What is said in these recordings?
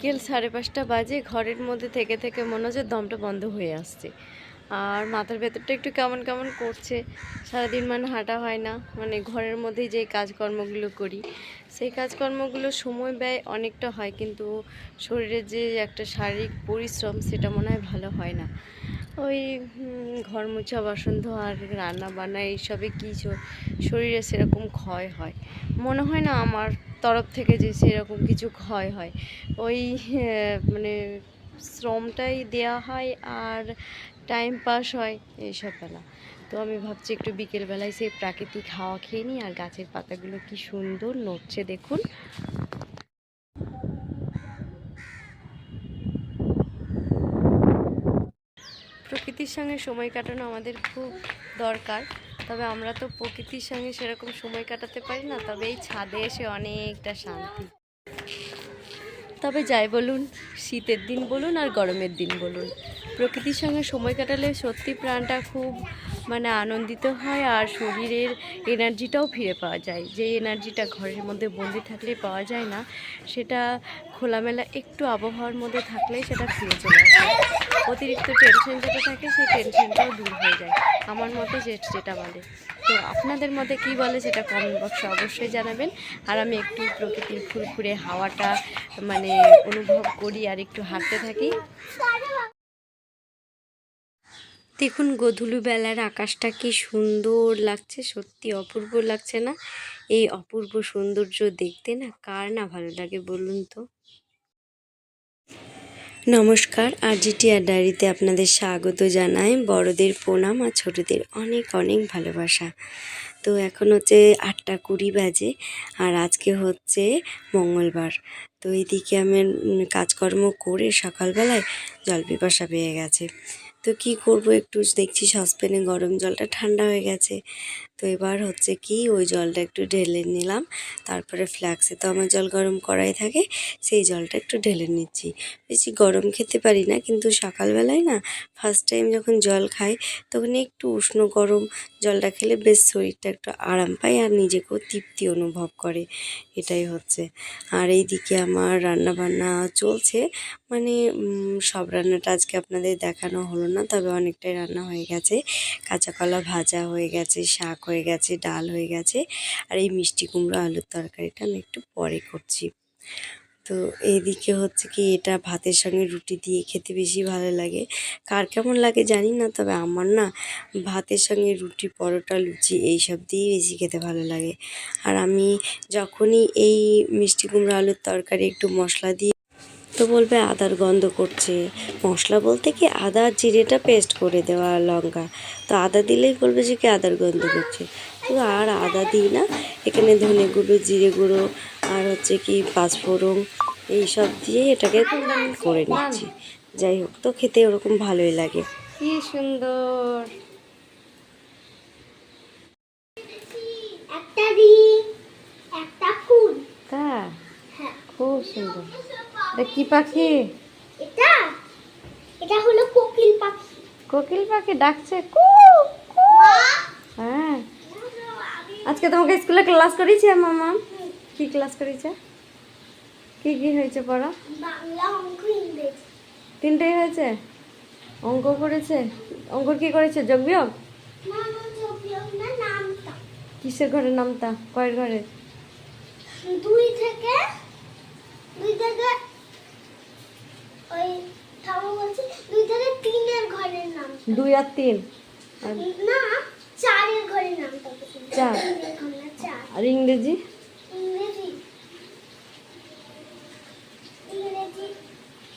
বিকেল সাড়ে পাঁচটা বাজে, ঘরের মধ্যে থেকে থেকে মনে হচ্ছে দমটা বন্ধ হয়ে আসছে। আর মাথার ভেতরটা একটু কেমন কেমন করছে, সারাদিন মানে হাঁটা হয় না। মানে ঘরের মধ্যেই যে কাজকর্মগুলো করি, সেই কাজকর্মগুলো সময় ব্যয় অনেকটা হয়, কিন্তু শরীরের যে একটা শারীরিক পরিশ্রম, সেটা মনে হয় ভালো হয় না। ওই ঘর মোছা বাসন ধোয়া রান্না বান্না এইসবে কি শরীরে সেরকম ক্ষয় হয়। মনে হয় না আমার তরফ থেকে যে সেরকম কিছু ক্ষয় হয়। ওই মানে শ্রমটাই দেওয়া হয় আর টাইম পাস হয় এইসব বেলা। তো আমি ভাবছি একটু বিকেলবেলায় সেই প্রাকৃতিক হাওয়া খেয়ে নিই আর গাছের পাতাগুলো কি সুন্দর নড়ছে দেখুন। প্রকৃতির সঙ্গে সময় কাটানো আমাদের খুব দরকার। তবে আমরা তো প্রকৃতির সঙ্গে সেরকম সময় কাটাতে পারি না, তবে এই ছাদে এসে অনেকটা শান্তি। তবে যাই বলুন, শীতের দিন বলুন আর গরমের দিন বলুন, প্রকৃতির সঙ্গে সময় কাটালে সত্যি প্রাণটা খুব মানে আনন্দিত হয় আর শরীরের এনার্জিটাও ফিরে পাওয়া যায়। যে এনার্জিটা ঘরের মধ্যে বন্দি থাকলে পাওয়া যায় না, সেটা খোলামেলা একটু আবহাওয়ার মধ্যে থাকলেই সেটা ফিরে চলে আসে। অতিরিক্ত টেনশন যেটা থাকে, সেই টেনশনটাও দূর হয়ে যায়। আমার মতে যে- যেটা বলে তো আপনাদের মধ্যে কি বলে সেটা কমেন্ট বক্সে অবশ্যই জানাবেন। আর আমি একটু প্রকৃতির ফুরফুরে হাওয়াটা মানে অনুভব করি আর একটু হাঁটতে থাকি। দেখুন, গধূলি বেলার আকাশটা কি সুন্দর লাগছে, সত্যি অপূর্ব লাগছে না? এই অপূর্ব সৌন্দর্য দেখতে না কার না ভালো লাগে বলুন তো? নমস্কার আর জিটিআর ডায়েরিতে আপনাদের স্বাগত জানাই। বড়দের প্রণাম আর ছোটদের অনেক অনেক ভালোবাসা। তো এখন হচ্ছে আটটা কুড়ি বাজে আর আজকে হচ্ছে মঙ্গলবার। তো এদিকে আমি কাজকর্ম করে সকালবেলায় জল পিপাসা পেয়ে গেছে। তো কি করব? একটু দেখছি সসপ্যানে গরম জলটা ঠান্ডা হয়ে গেছে। তো এবার হচ্ছে কি ওই জলটা একটু ঢেলে নিলাম। তারপরে ফ্ল্যাক্সে তো আমার জল গরম করাই থাকে, সেই জলটা একটু ঢেলে নিচ্ছি। বেশি গরম খেতে পারি না, কিন্তু সকালবেলায় না ফার্স্ট টাইম যখন জল খাই, তখন একটু উষ্ণ গরম জলটা খেলে বেশ শরীরটা একটু আরাম পায় আর নিজেকেও তৃপ্তি অনুভব করে, এটাই হচ্ছে। আর এইদিকে আমার রান্না বান্না চলছে মানে সব রান্নাটা আজকে আপনাদের দেখানো হলো না, তবে অনেকটাই রান্না হয়ে গেছে। কাঁচা কলা ভাজা হয়ে গেছে, শাক হয়ে গেছে, ডাল হয়ে গেছে। আর এই মিষ্টি কুমড়ো আলুর তরকারিটা আমি একটু পরে করছি। তো এইদিকে হচ্ছে কি, এটা ভাতের সঙ্গে রুটি দিয়ে খেতে বেশি ভালো লাগে। কার কেমন লাগে জানি না, তবে আমার না ভাতের সঙ্গে রুটি, পরোটা, লুচি এইসব দিয়েই বেশি খেতে ভালো লাগে। আর আমি যখনই এই মিষ্টি কুমড়ো আলুর তরকারি একটু মশলা দিয়ে তো বলবে আদার গন্ধ করছে। মশলা বলতে কি আদা আর জিরেটা পেস্ট করে দেওয়া আর লঙ্কা। তো আদা দিলেই বলবে যে কি আদার গন্ধ করছে। তো আর আদা দিই না। এখানে ধনে গুঁড়ো জিরে গুঁড়ো আর হচ্ছে কি পাঁচফোড়ন এইসব দিয়ে এটাকে করে নিচ্ছি। যাই হোক তো খেতে ওরকম ভালোই লাগে। কি সুন্দর। একটা একটা ফুল। তা হ্যাঁ। খুব সুন্দর। এটা কি পাখি? এটা এটা হলো কোকিল পাখি। কোকিল পাখি ডাকছে কু কু। হ্যাঁ। আজকে তোমাকে স্কুলে ক্লাস করেছে মামা কি ক্লাস করেছে? কি কি হয়েছে পড়া? বাংলা অঙ্ক ইংরেজি। তিনটেই হয়েছে? অঙ্ক করেছে? অঙ্ক কি করেছে? যোগ বিয়োগ কিসের ঘরের নামটা কয়ের ঘরে? দুই থেকে দুই থেকে বলছি দুই থেকে তিনের ঘরের নাম দুই আর তিন। না চারের ঘরের চার। আর ইংরেজি? ইংরেজি। ইংরেজি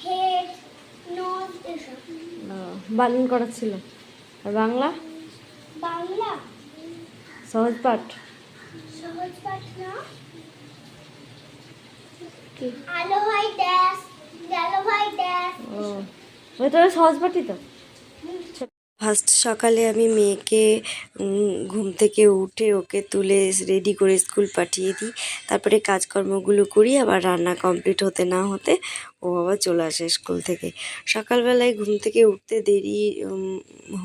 হেড নোজ এসব। বানান করা ছিল। আর বাংলা? বাংলা। সহজ পাঠ। সহজ পাঠ না। আলো হয় ড্যাশ। গেল হয় ড্যাশ। ফার্স্ট সকালে আমি মেয়েকে ঘুম থেকে উঠে ওকে তুলে রেডি করে স্কুল পাঠিয়ে দিই। তারপরে কাজকর্মগুলো করি, আবার রান্না কমপ্লিট হতে না হতে ও বাবা চলে আসে স্কুল থেকে। সকালবেলায় ঘুম থেকে উঠতে দেরি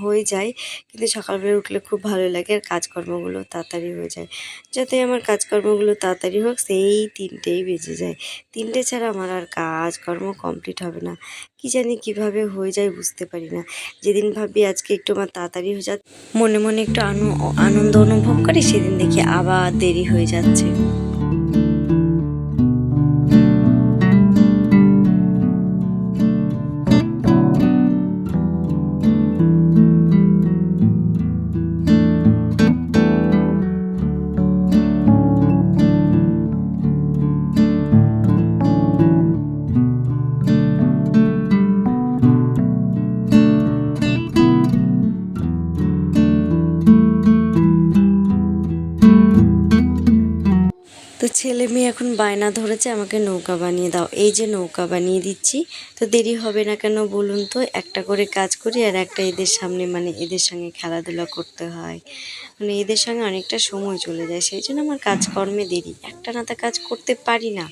হয়ে যায়, কিন্তু সকালবেলায় উঠলে খুব ভালো লাগে আর কাজকর্মগুলো তাড়াতাড়ি হয়ে যায়। যাতে আমার কাজকর্মগুলো তাড়াতাড়ি হোক, সেই তিনটেই বেজে যায়। তিনটে ছাড়া আমার আর কাজকর্ম কমপ্লিট হবে না। কি জানি কীভাবে হয়ে যায় বুঝতে পারি না। যেদিন ভাবি আজকে একটু আমার তাড়াতাড়ি হয়ে যাচ্ছে মনে মনে একটু আনু- আনন্দ অনুভব করি, সেদিন দেখি আবার দেরি হয়ে যাচ্ছে। বায়না ধরেছে, আমাকে নৌকা বানিয়ে দাও। এই যে নৌকা বানিয়ে দিচ্ছি, তো দেরি হবে না কেন বলুন তো? একটা করে কাজ করি আর একটা এদের সামনে মানে এদের সঙ্গে খেলাধুলা করতে হয়। মানে এদের সঙ্গে অনেকটা সময় চলে যায়, সেই জন্য আমার কাজকর্মে দেরি। একটা নাতে কাজ করতে পারি না,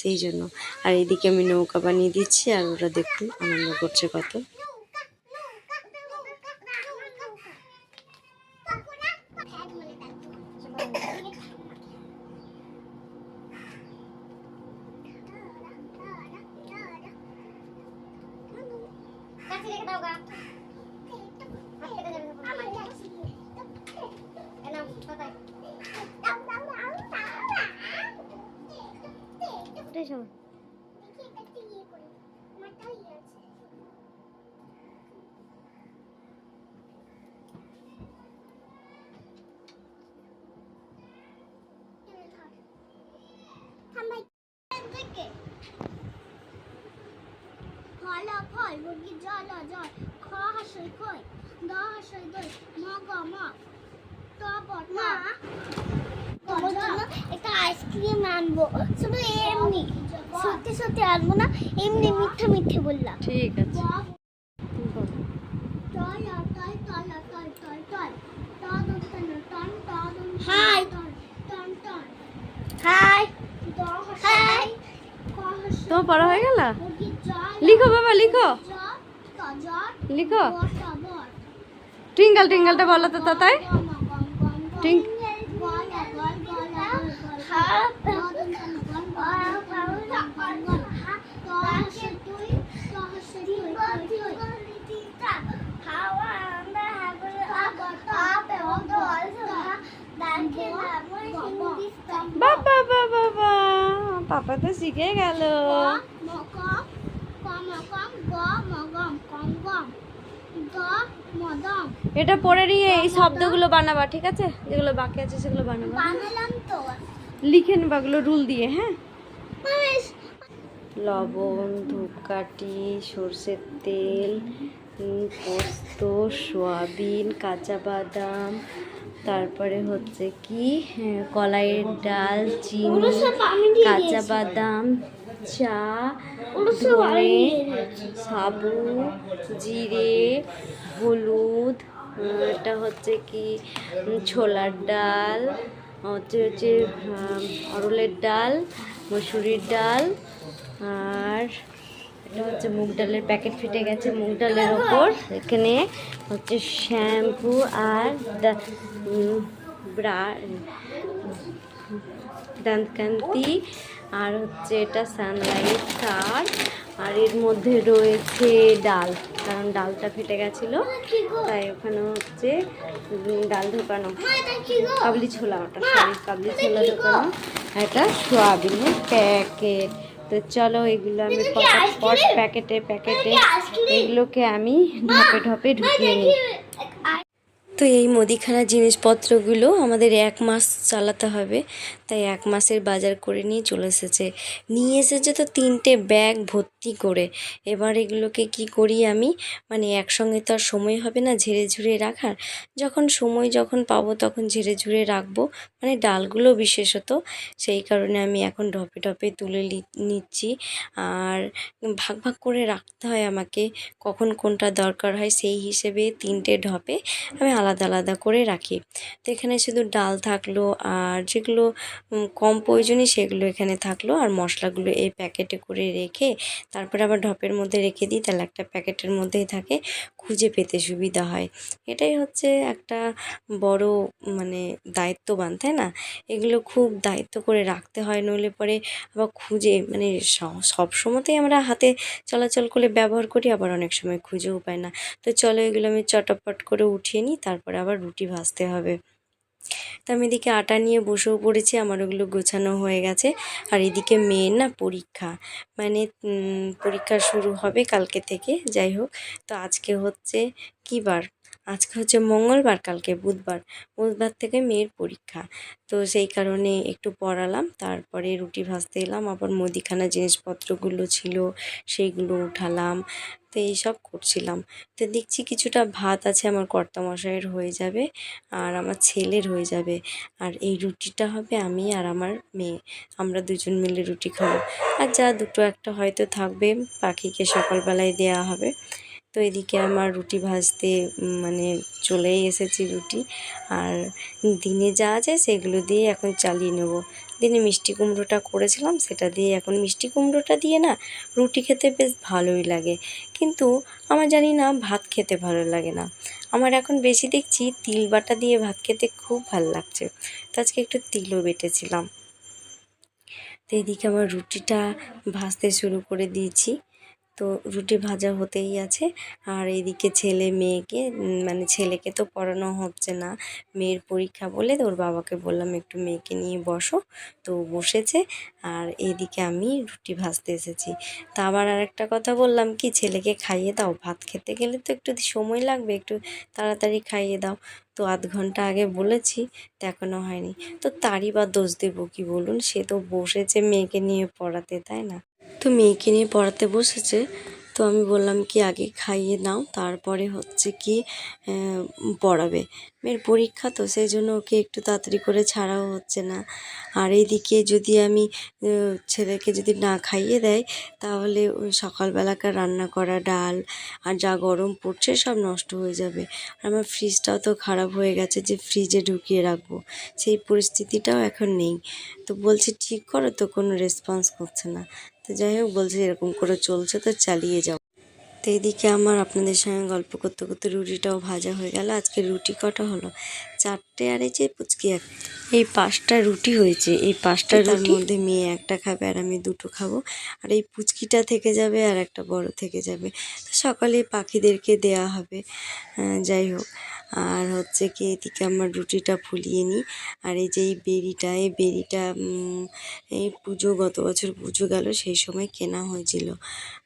সেই জন্য। আর এদিকে আমি নৌকা বানিয়ে দিচ্ছি আর ওরা দেখুন আনন্দ করছে কত কাছে রেখে দাও গা হাত কেটে যাবে তখন। এ নাও, পাতায়। দেখি এটা একটু ইয়ে করি। আমারটাও ইয়ে আছে। টেনে ধর। থাম ভাই। দেখে। ফল ফল মুরগি জল জল খ হাসই খই দ হাসই দই ম গ ম ত প মা তোমার জন্য একটা আইসক্রিম আনব শুধু এমনি সত্যি সত্যি আনব না এমনি মিথ্যা মিথ্যে বললাম ঠিক আছে হাই হাই হাই তোমার পড়া হয়ে গেল লিখো বাবা লিখো লিখো টুইঙ্গল টুইঙ্গলটা বলো তো তাই Twink- বাবা বাবা বাবা, পাপা তো শিখে গেল। এটা পড়ে নিয়ে এই শব্দগুলো বানাবা, ঠিক আছে? যেগুলো বাকি আছে, সেগুলো বানাবা। বানালাম তো। লিখে নেবা ওগুলো রুল দিয়ে হ্যাঁ? লবণ ধূপকাঠি সর্ষের তেল পোস্ত সয়াবিন কাঁচা বাদাম তারপরে হচ্ছে কি হ্যাঁ, কলাইয়ের ডাল চিনি কাঁচা বাদাম চা ধনে সাবু জিরে হলুদ এটা হচ্ছে কি ছোলার ডাল হচ্ছে হচ্ছে অরলের ডাল, মসুরির ডাল, আর এটা হচ্ছে মুগ ডালের প্যাকেট ফেটে গেছে মুগ ডালের ওপর। এখানে হচ্ছে শ্যাম্পু আর ব্রা দান্তকান্তি আর হচ্ছে এটা সানলাইট তার আর এর মধ্যে রয়েছে ডাল কারণ ডালটা ফেটে গেছিল তাই ওখানে হচ্ছে ডাল ঢোকানো। কাবলি ছোলা ওটা সরি কাবলি ছোলা ঢোকানো। এটা সোয়াবিনের প্যাকেট তো চলো এগুলো আমি পট প্যাকেটে প্যাকেটে এগুলোকে আমি ঢপে ঢপে ঢুকিয়ে নিই। তো এই মুদিখানা জিনিসপত্রগুলো আমাদের এক মাস চালাতে হবে। তাই এক মাসের বাজার করে নিয়ে চলে এসেছে। নিয়ে এসেছে তো তিনটে ব্যাগ ভর্তি করে। এবার এগুলোকে কি করি আমি? মানে একসঙ্গে তো আর সময় হবে না ঝেড়ে ঝুড়ে রাখার। যখন সময় যখন পাবো তখন ঝেড়ে ঝুড়ে রাখব। মানে ডালগুলো বিশেষত। সেই কারণে আমি এখন ঢপে ঢপে তুলে নিচ্ছি। আর ভাগ ভাগ করে রাখতে হয় আমাকে। কখন কোনটা দরকার হয় সেই হিসেবে তিনটে ঢপে আমি আলাদা আলাদা আলাদা করে রাখি। তো এখানে শুধু ডাল থাকল আর যেগুলো কম প্রয়োজনীয় সেগুলো এখানে থাকল। আর মশলাগুলো এই প্যাকেটে করে রেখে তারপরে আবার ঢপের মধ্যে রেখে দিই, তাহলে একটা প্যাকেটের মধ্যেই থাকে। খুঁজে পেতে সুবিধা হয়। এটাই হচ্ছে একটা বড় মানে দায়িত্ববান, তাই না? এগুলো খুব দায়িত্ব করে রাখতে হয়, নইলে পরে আবার খুঁজে মানে সব সময়তেই আমরা হাতে চলাচল করে ব্যবহার করি, আবার অনেক সময় খুঁজেও পাই না। তো চলো এগুলো আমি চটাপট করে উঠিয়ে নিই তারপরে আবার রুটি ভাজতে হবে। তো আমি এদিকে আটা নিয়ে বসেও পড়েছি, আমার ওগুলো গোছানো হয়ে গেছে। আর এদিকে মেয়ের না পরীক্ষা মানে পরীক্ষা শুরু হবে কালকে থেকে, যাই হোক। তো আজকে হচ্ছে কী বার? আজকে হচ্ছে মঙ্গলবার, কালকে বুধবার। বুধবার থেকে মেয়ের পরীক্ষা। তো সেই কারণে একটু পড়ালাম, তারপরে রুটি ভাজতে এলাম, আবার মুদিখানা জিনিসপত্রগুলো ছিল সেইগুলো উঠালাম। তো এইসব করছিলাম। তো দেখছি কিছুটা ভাত আছে আমার কর্তামশাইয়ের হয়ে যাবে আর আমার ছেলের হয়ে যাবে। আর এই রুটিটা হবে আমি আর আমার মেয়ে। আমরা দুজন মিলে রুটি খাব। আর যা দুটো একটা হয়তো থাকবে, পাখিকে সকালবেলায় দেওয়া হবে। তো এদিকে আমার রুটি ভাজতে মানে চলেই এসেছি রুটি। আর দিনে যা আছে সেগুলো দিয়ে এখন চালিয়ে নেব। দিনে মিষ্টি কুমড়োটা করেছিলাম, সেটা দিয়ে এখন মিষ্টি কুমড়োটা দিয়ে না রুটি খেতে বেশ ভালোই লাগে। কিন্তু আমার জানি না ভাত খেতে ভালো লাগে না। আমার এখন বেশি দেখছি তিল বাটা দিয়ে ভাত খেতে খুব ভালো লাগছে। তো আজকে একটু তিলও বেটেছিলাম। তো এদিকে আমার রুটিটা ভাজতে শুরু করে দিয়েছি। তো রুটি ভাজা হতেই আছে। আর এদিকে ছেলে মেয়েকে মানে ছেলেকে তো পড়ানো হচ্ছে না। মেয়ের পরীক্ষা বলে ওর বাবাকে বললাম একটু মেয়েকে নিয়ে বসো। তো বসেছে। আর এদিকে আমি রুটি ভাজতে এসেছি। তা আবার আরেকটা কথা বললাম কি, ছেলেকে খাইয়ে দাও। ভাত খেতে গেলে তো একটু সময় লাগবে, একটু তাড়াতাড়ি খাইয়ে দাও। তো আধ ঘণ্টা আগে বলেছি এখনও হয়নি। তো তারই বা দোষ দেবো কি বলুন? সে তো বসেছে মেয়েকে নিয়ে পড়াতে, তাই না? তো মেয়েকে নিয়ে পড়াতে বসেছে। তো আমি বললাম কি, আগে খাইয়ে নাও, তারপরে হচ্ছে কি পড়াবে। মেয়ের পরীক্ষা তো সেই জন্য ওকে একটু তাড়াতাড়ি করে ছাড়াও হচ্ছে না। আর এইদিকে যদি আমি ছেলেকে যদি না খাইয়ে দেয়, তাহলে সকালবেলাকার রান্না করা ডাল আর যা গরম পড়ছে সব নষ্ট হয়ে যাবে। আর আমার ফ্রিজটাও তো খারাপ হয়ে গেছে যে ফ্রিজে ঢুকিয়ে রাখব। সেই পরিস্থিতিটাও এখন নেই। তো বলছি, ঠিক করো তো, কোনো রেসপন্স করছে না। তো যাই হোক বলছে এরকম করে চলছে তো চালিয়ে যাও। তো এইদিকে আমার আপনাদের সঙ্গে গল্প করতে করতে রুটিটাও ভাজা হয়ে গেল। আজকে রুটি কটা হলো? চারটে আর এই যে পুচকি এক। এই পাঁচটা রুটি হয়েছে। এই পাঁচটা তার মধ্যে মেয়ে একটা খাবে আর আমি দুটো খাব। আর এই পুচকিটা থেকে যাবে আর একটা বড় থেকে যাবে। তো সকালে পাখিদেরকে দেয়া হবে। যাই হোক। আর হচ্ছে কি এদিকে আমার রুটিটা ফুলিয়ে নিই। আর এই যে এই বেরিটা এই বেরিটা এই পুজো, গত বছর পুজো গেল, সেই সময় কেনা হয়েছিল।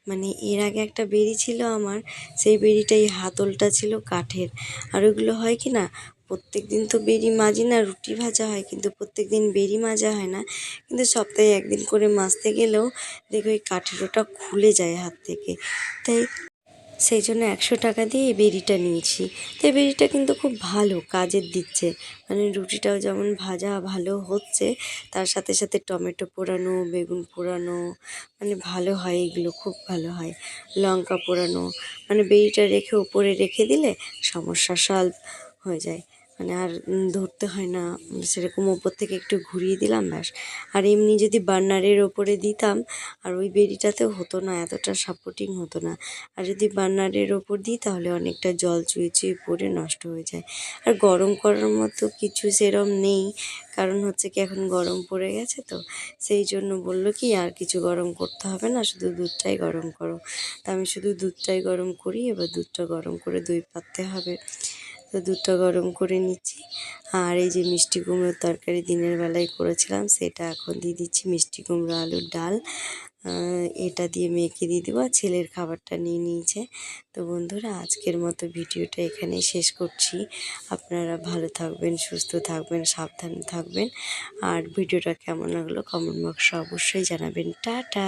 মানে এর আগে একটা বেরি ছিল আমার, সেই বেরিটা এই হাতলটা ছিল কাঠের। আর ওগুলো হয় কি না প্রত্যেক দিন তো বেরি মাজি না, রুটি ভাজা হয়, কিন্তু প্রত্যেক দিন বেরি মাজা হয় না। কিন্তু সপ্তাহে একদিন করে মাজতে গেলেও দেখো ওই কাঠের ওটা খুলে যায় হাত থেকে। তাই সেই জন্য একশো টাকা দিয়ে এই বেরিটা নিয়েছি। তো এই বেরিটা কিন্তু খুব ভালো কাজের দিচ্ছে। মানে রুটিটাও যেমন ভাজা ভালো হচ্ছে, তার সাথে সাথে টমেটো পোড়ানো, বেগুন পোড়ানো মানে ভালো হয় এগুলো, খুব ভালো হয়। লঙ্কা পোড়ানো মানে বেরিটা রেখে ওপরে রেখে দিলে সমস্যা সলভ হয়ে যায়। মানে আর ধরতে হয় না। সেরকম ওপর থেকে একটু ঘুরিয়ে দিলাম ব্যাস। আর এমনি যদি বার্নারের ওপরে দিতাম, আর ওই বেরিটাতেও হতো না, এতটা সাপোর্টিং হতো না। আর যদি বার্নারের ওপর দিই, তাহলে অনেকটা জল চুয়ে চুয়ে পড়ে নষ্ট হয়ে যায়। আর গরম করার মতো কিছু সেরম নেই, কারণ হচ্ছে কি এখন গরম পড়ে গেছে তো। সেই জন্য বলল কি, আর কিছু গরম করতে হবে না, শুধু দুধটাই গরম করো। তা আমি শুধু দুধটাই গরম করি, এবার দুধটা গরম করে দই পাততে হবে। তো দুধটা গরম করে নিচ্ছি। আর এই যে মিষ্টি কুমড়োর তরকারি দিনের বেলায় করেছিলাম, সেটা এখন দিয়ে দিচ্ছি মিষ্টি কুমড়ো, আলুর ডাল। এটা দিয়ে মেয়েকে দিয়ে দেবো, আর ছেলের খাবারটা নিয়ে নিয়েছে। তো বন্ধুরা, আজকের মতো ভিডিওটা এখানেই শেষ করছি। আপনারা ভালো থাকবেন, সুস্থ থাকবেন, সাবধানে থাকবেন। আর ভিডিওটা কেমন লাগল কমেন্ট বক্সে অবশ্যই জানাবেন। টাটা!